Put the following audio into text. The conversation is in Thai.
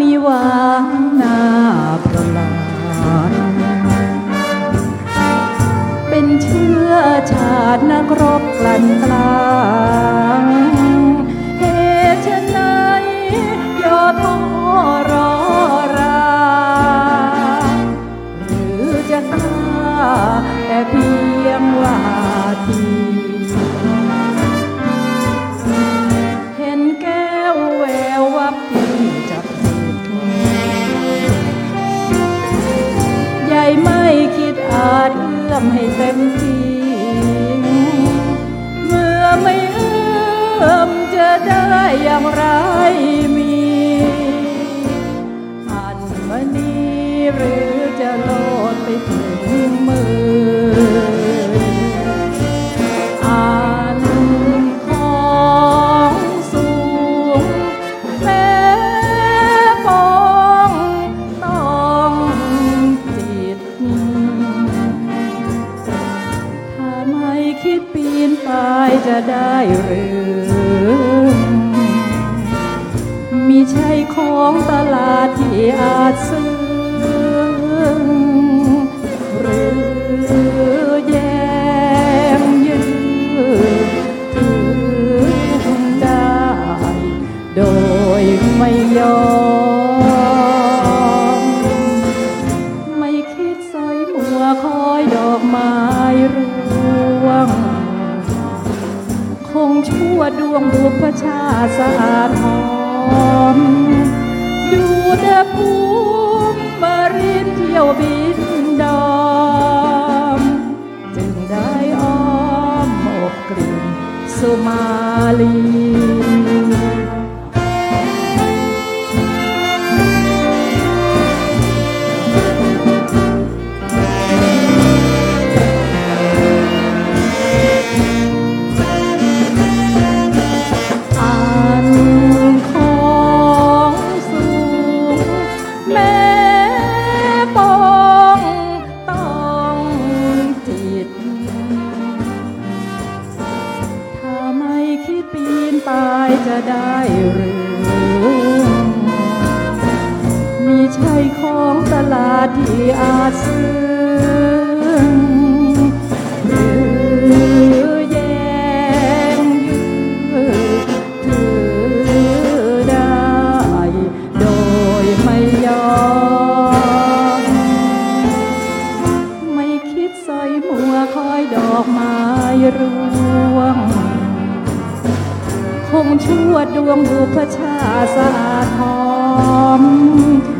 นิวางนาประหลาดเป็นเชื้อชาตินักรบกลั่นกลางเหตุฉนยยอท้อรอรา หรือจะกล้าแต่เพียงว่าที อื้อมให้เต็มที่เมื่อไม่เอื้อมจะได้อย่างไรมีอันมณีหรือจะโลดไปถึง คิดปีนป่ายจะได้หรือมีใช่ของตลาดที่อาจซื้อหรือแยมยืดถือได้ โดยไม่ยอม ไม่คิดสอยมัวคอยดอกไม้ วดวงบุพชาสะอาดหอมดูแต่ภูมิมารินเที่ยวบินดอม จึงได้อ้อมอบกลิ่นสุมาลี ได้หรือ มีใช่ของตลาดที่อาจซื้อ ชวดดวงบุพชาสาทอม